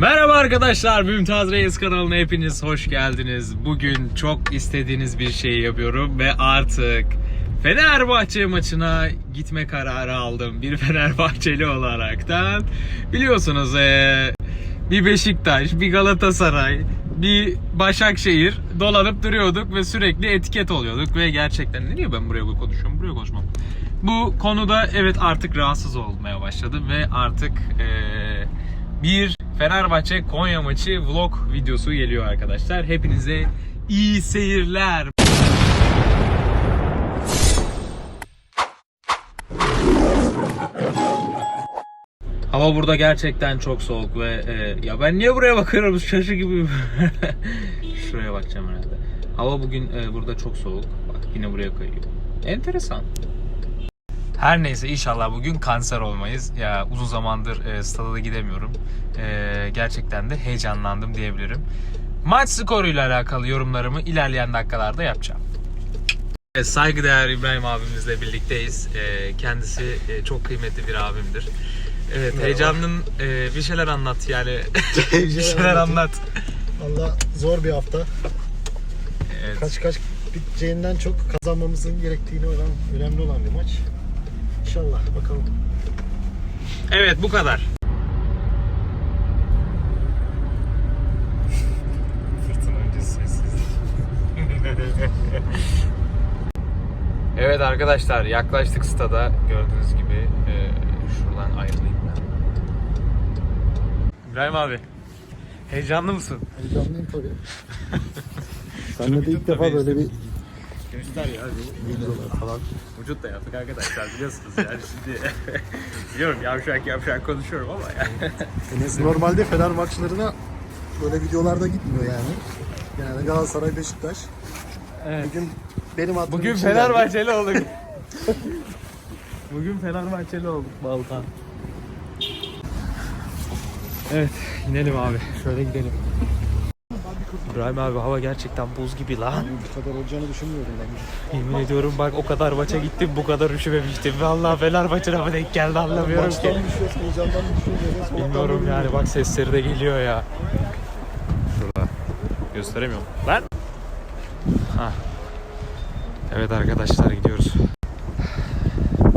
Merhaba arkadaşlar, Mümtaz Reis kanalına hepiniz hoş geldiniz. Bugün çok istediğiniz bir şey yapıyorum ve artık Fenerbahçe maçına gitme kararı aldım. Bir Fenerbahçeli olaraktan. Biliyorsunuz eee, bir Beşiktaş, bir Galatasaray, bir Başakşehir dolanıp duruyorduk ve sürekli etiket oluyorduk ve gerçekten nereye ben buraya konuşuyorum? Buraya konuşmam. Bu konuda evet artık rahatsız olmaya başladım ve artık eee, bir Fenerbahçe Konya maçı vlog videosu geliyor arkadaşlar. Hepinize iyi seyirler. Hava burada gerçekten çok soğuk ve e, ya ben niye buraya bakıyorum şaşı gibi. Şuraya bakacağım herhalde. Hava bugün e, burada çok soğuk. Bak yine buraya kayıyor. Enteresan. Her neyse inşallah bugün kanser olmayız. Ya uzun zamandır e, stada da gidemiyorum. E, gerçekten de heyecanlandım diyebilirim. Maç skoruyla alakalı yorumlarımı ilerleyen dakikalarda yapacağım. Evet, saygıdeğer İbrahim abimizle birlikteyiz. E, kendisi e, çok kıymetli bir abimdir. Evet, heyecanın e, bir şeyler anlat yani. bir şeyler anlat. Valla zor bir hafta. Evet. Kaç kaç biteceğinden çok kazanmamızın gerektiğini olan önemli olan bir maç. İnşallah bakalım. Evet bu kadar. Fırtına öncesi sessizlik. evet arkadaşlar yaklaştık stada gördüğünüz gibi Ee, şuradan ayrılayım ben. İbrahim abi heyecanlı mısın? Heyecanlıyım tabii. Senle de ilk defa böyle bir Göster ya videolar falan. Vücut da yaptık arkadaşlar biliyorsunuz yani şimdi biliyorum yavşak yavşak konuşuyorum ama yani. Enes normalde Fener maçlarına böyle videolarda gitmiyor yani. Yani Galatasaray, Beşiktaş. Evet. Bugün benim aklım Bugün. Fenerbahçeli olduk. Bugün Fenerbahçeli olduk Balkan. Evet, inelim abi. Şöyle gidelim. İbrahim abi hava gerçekten buz gibi lan. Bu kadar olacağını düşünmüyordum ben. Yemin ediyorum bak o kadar maça gittim bu kadar üşümemiştim. Vallahi Fenerbahçe'ne mı denk geldi anlamıyorum ki. Maçtan mı düşüyoruz, heyecandan soğuktan Bilmiyorum yani bak sesleri de geliyor ya. Şurada. Gösteremiyorum. Lan. Hah. Evet arkadaşlar gidiyoruz.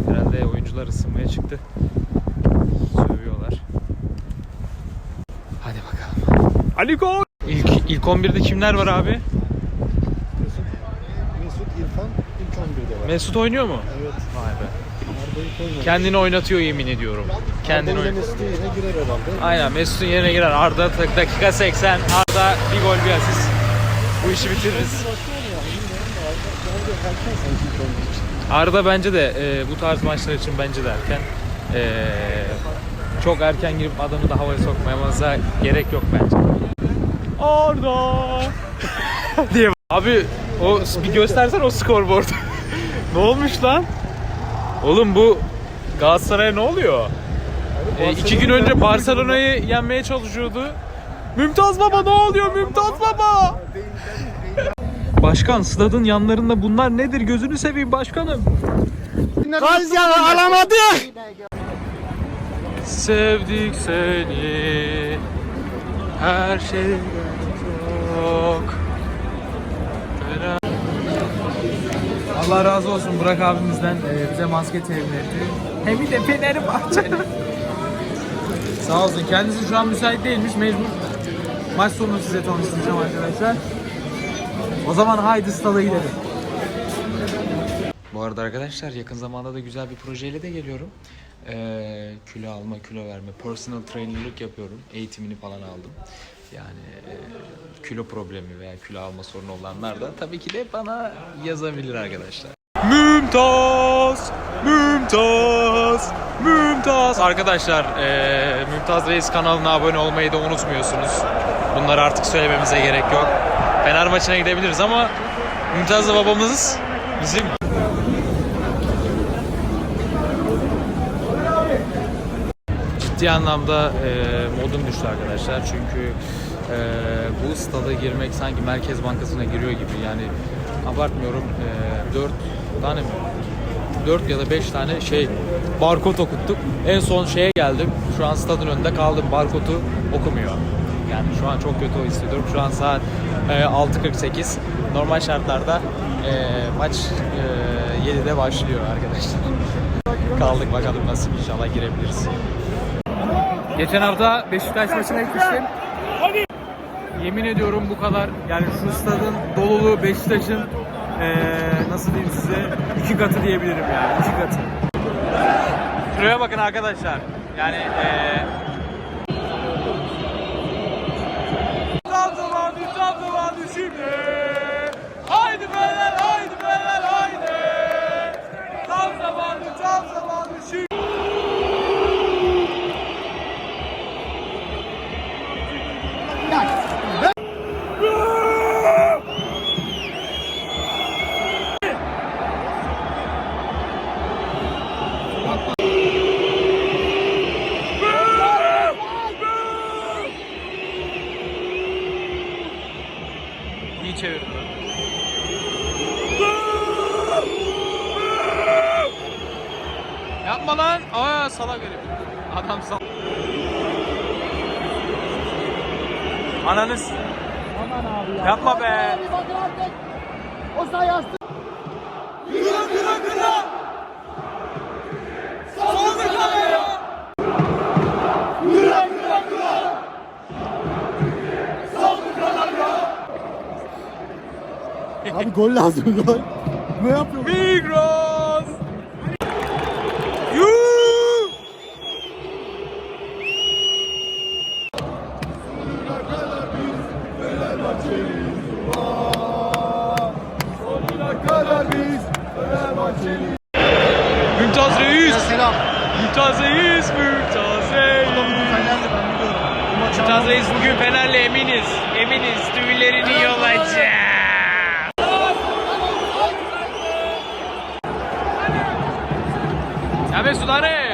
Herhalde oyuncular ısınmaya çıktı. Sövüyorlar. Hadi bakalım. Ali gol. İlk, ilk 11'de kimler var abi? Mesut, Mesut, İrfan ilk 11'de var. Mesut oynuyor mu? evet. Vay be. Arda'yı koymadı. Kendini oynatıyor yemin ediyorum. Kendini Arda'yı da oynatıyor. Mesut'un yerine girer herhalde. Aynen Mesut'un yerine girer. Arda tak- dakika 80. Arda bir gol bir asist. Bu işi bitiririz. Arda bence de e, bu tarz maçlar için bence de erken. E, çok erken girip adamı da havaya sokmamıza gerek yok bence. Arda diye. Abi o bir göstersen o skorboard. ne olmuş lan? Oğlum bu Galatasaray'a ne oluyor? E, iki gün önce Barcelona'yı yenmeye çalışıyordu. Mümtaz Baba ne oluyor Mümtaz Baba? Başkan stadın yanlarında bunlar nedir gözünü seveyim başkanım. Gazyanı alamadı. Sevdik seni her şey çok. Allah razı olsun Burak abimizden e, bize maske temin etti. Hem de Fenerbahçe. Sağ olsun. Kendisi şu an müsait değilmiş. Mecbur maç sonu size tanıştıracağım arkadaşlar. O zaman haydi stada gidelim. Bu arada arkadaşlar yakın zamanda da güzel bir projeyle de geliyorum. Ee, kilo alma, kilo verme, personal trainerlık yapıyorum. Eğitimini falan aldım. Yani e, kilo problemi veya kilo alma sorunu olanlar da tabii ki de bana yazabilir arkadaşlar. Mümtaz! Mümtaz! Mümtaz! Arkadaşlar e, Mümtaz Reis kanalına abone olmayı da unutmuyorsunuz. Bunları artık söylememize gerek yok. Fener maçına gidebiliriz ama Mümtaz'la babamız bizim ciddi anlamda e, modum düştü arkadaşlar. Çünkü e, bu stada girmek sanki Merkez Bankası'na giriyor gibi. Yani abartmıyorum. E, 4 tane mi? 4 ya da 5 tane şey barkod okuttuk. En son şeye geldim. şu an stadın önünde kaldım. Barkodu okumuyor. Yani şu an çok kötü hissediyorum. Şu an saat e, 6.48. Normal şartlarda e, maç e, 7'de başlıyor arkadaşlar. Kaldık bakalım nasıl inşallah girebiliriz. Geçen hafta Beşiktaş maçına gitmiştim. Yemin ediyorum bu kadar yani şu stadın doluluğu Beşiktaş'ın eee, nasıl diyeyim size iki katı diyebilirim yani iki katı. Şuraya bakın arkadaşlar yani eee Ananız. Aman abi ya. Yapma be. Abi bakın artık. O say yastık. Abi gol lazım gol. Ne yapıyor? Migros. Yuuu. Mümtaz Reis. Selam. Mümtaz Reis. Mümtaz Reis. Fenerli ben biliyorum. Bu maçı Mümtaz Reis bugün Fener'le eminiz. Eminiz. Tüylerini yolacak. Ya Mesut araya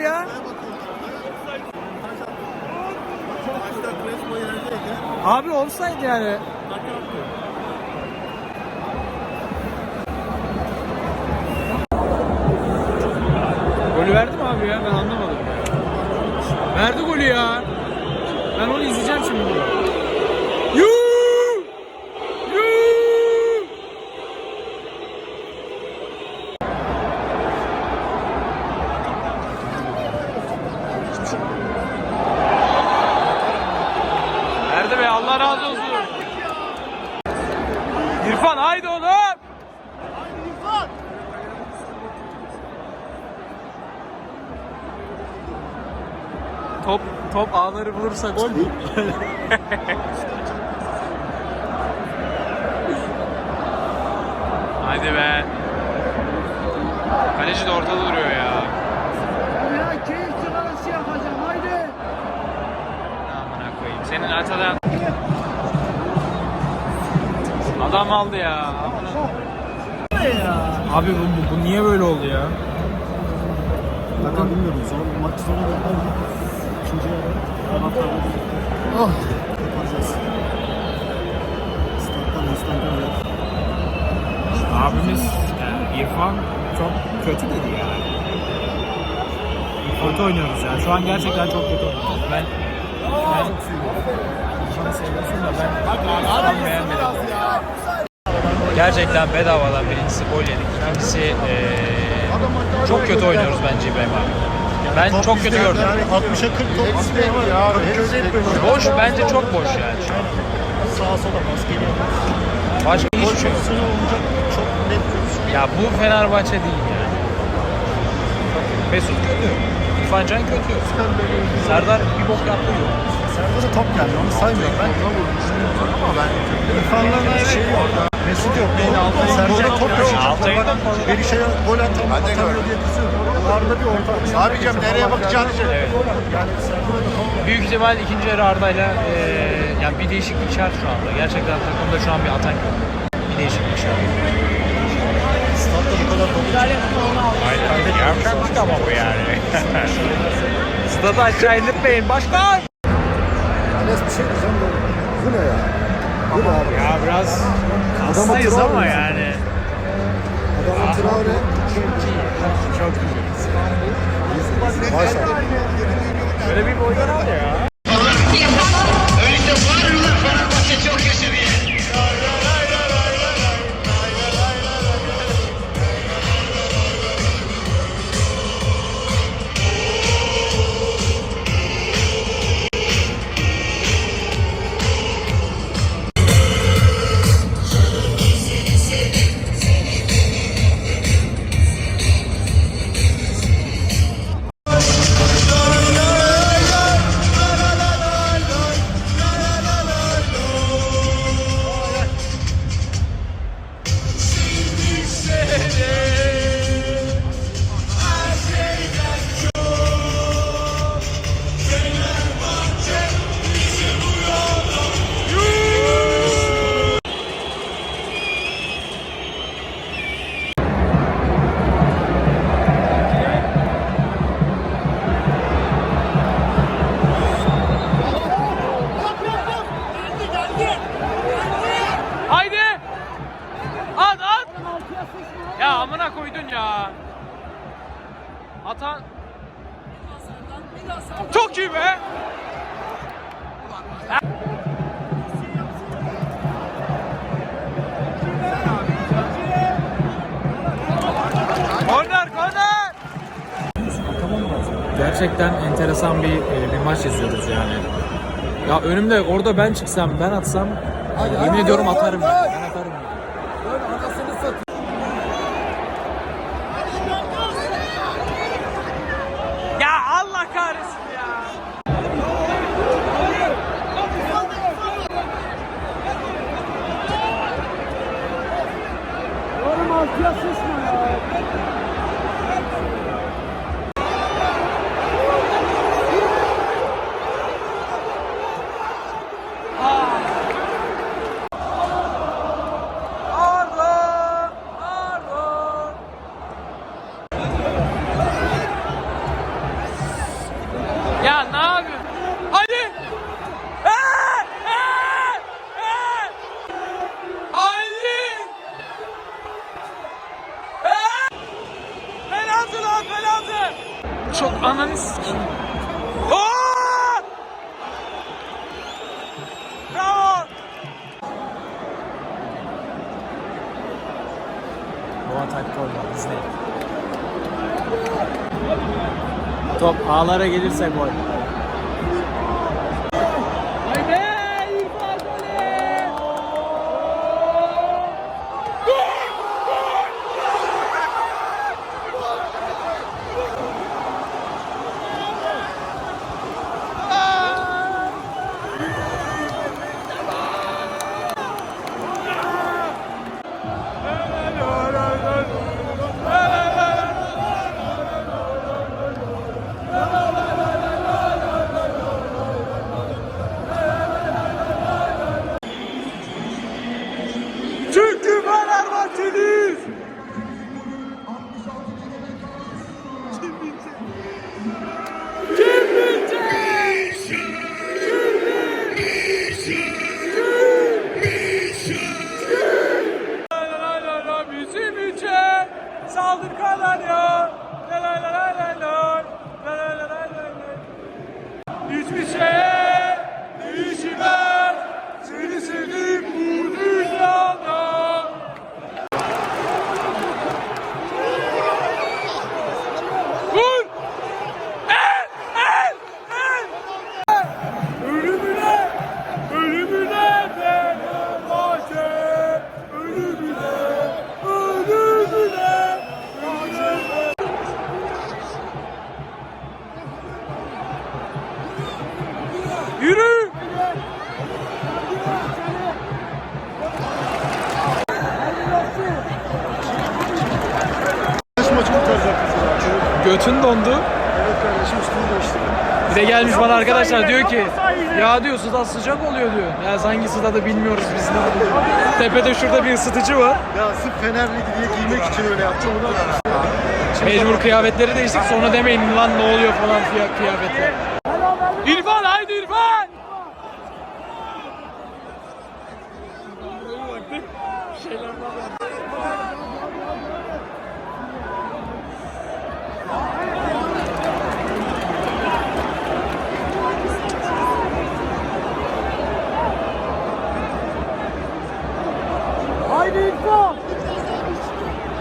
abi ya. Abi offside yani. Golü verdi mi abi ya? Ben anlamadım. Verdi golü ya. Ben onu izleyeceğim şimdi. Yuuu! Yuuu! Nerede be? Allah razı olsun. İrfan haydi oğlum. Top top bulursa gol. Hadi be. Kaleci de ortada duruyor ya. Ya keyif çıkarışı yapacağım. Haydi. Amına koyayım. Senin atadan Adam aldı ya. Abi bu, bu, bu niye böyle oldu ya? Bakın bilmiyorum. Son maç sonu da ikinci yarı. Gel. Abimiz yani İrfan çok kötü dedi yani. Kötü oynuyoruz yani. Şu an gerçekten çok kötü oynuyoruz. Ben ben İrfan'ı seviyorsun da ben İrfan'ı beğenmedim. Gerçekten bedavadan birincisi gol yedik. İkincisi eee, çok kötü oynuyoruz bence İbrahim abi. Ben çok kötü gördüm. Yani 60'a 40 top var ya. Hepsi hep böyle. Boş bence çok boş yani şu an. Sağa sola pas geliyor. Başka hiçbir şey yok. Olacak çok net. Ya bu Fenerbahçe değil yani. Mesut kötü. İrfan Can kötü. Serdar bir bok yaptı yok. Serdar'a top geldi onu saymıyorum ben. Ama ben İrfan'la şey yok. Mesut yok. Serdar'a top Altay'ı da kaçırdı. Berişe'ye gol atam, atamıyor diye kızıyorum. Arda bir orta. Abicim nereye bakacağını söyle. Evet. Da top Büyük ihtimal ikinci yarı Arda'yla e, yani bir değişiklik şart şu anda. Gerçekten takımda şu an bir atak yok. Bir değişiklik şart. statta bu kadar top Aynen. Yavşaklık ama bu yani. Stadı aşağı indirmeyin. Başkan! Enes bir şey diyeceğim de bu ne ya? Ne abi? Ya biraz hastayız ama yani. Adamın Traore. Atan... Çok iyi be! Korner korner! Gerçekten enteresan bir e, bir maç izliyoruz yani. Ya önümde orada ben çıksam, ben atsam yemin ediyorum atarım ben. Ben atarım. Ya Allah kahretsin ya. Oğlum altıya sıçma ya. Arda! Arda! Ya ne yapıyorsun? Hadi! Ee! Ee! Ee! Hadi! Ee! Penaltı lan penaltı! Çok ananı sikeyim. Bravo! Gol var izleyin. Top ağlara gelirse gol. Götün dondu. Evet kardeşim üstünü değiştirdim. Bir de gelmiş bana arkadaşlar diyor ki ya diyor suda sıcak oluyor diyor. Ya hangi suda da bilmiyoruz biz ne. Tepede şurada bir ısıtıcı var. Ya sırf Fenerliydi diye giymek için öyle yaptım. Mecbur kıyafetleri değiştik sonra demeyin lan ne oluyor falan kıyafetler.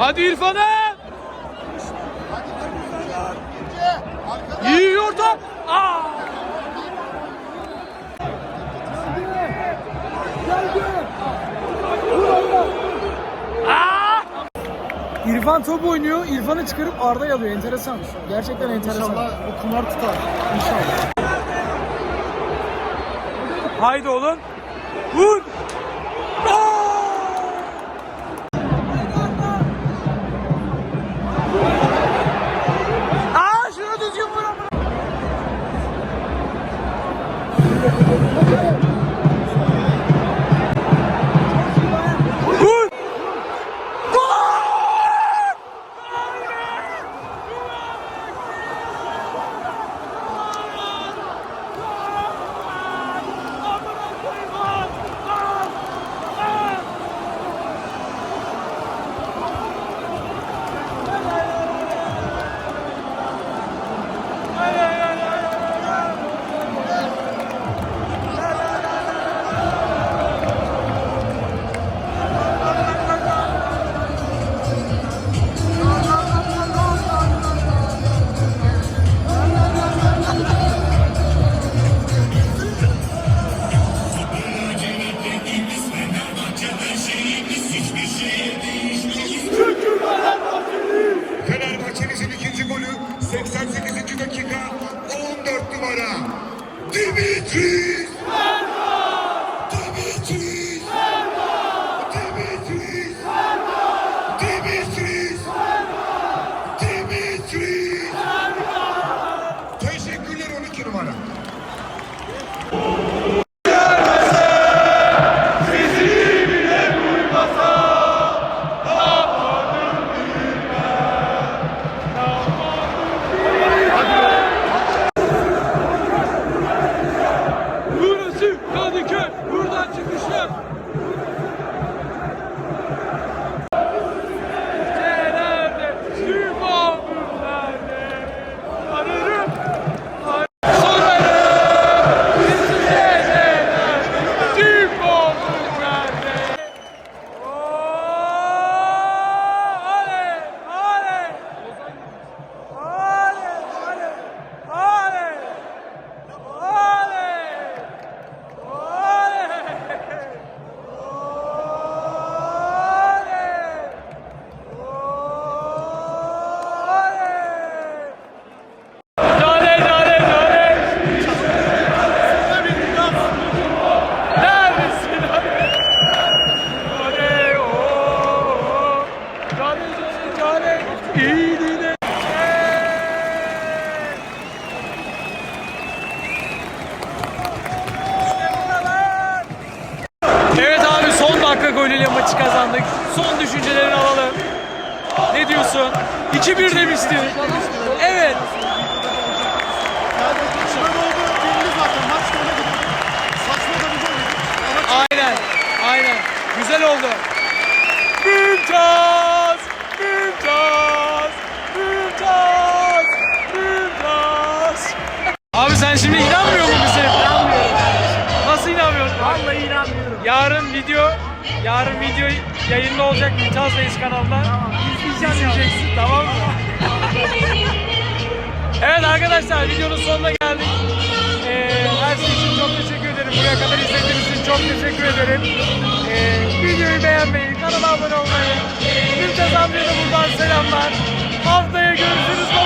Hadi İrfan'a! Yiyor top! Aa! İrfan top oynuyor. İrfan'ı çıkarıp Arda'ya alıyor. Enteresan. Gerçekten enteresan. İnşallah bu kumar tutar. İnşallah. Haydi oğlum. Vur! Şimdi inanmıyor musun bize? İnanmıyorum Nasıl inanmıyorsun? Vallahi inanmıyorum. Yarın video yarın video yayında olacak Mümtaz Reis kanalında. Tamam. İzleyeceksin tamam mı? evet arkadaşlar videonun sonuna geldik. Ee, her şey için çok teşekkür ederim. Buraya kadar izlediğiniz için çok teşekkür ederim. Ee, videoyu beğenmeyi, kanala abone olmayı. Mümtaz amcaya da buradan selamlar. Haftaya görüşürüz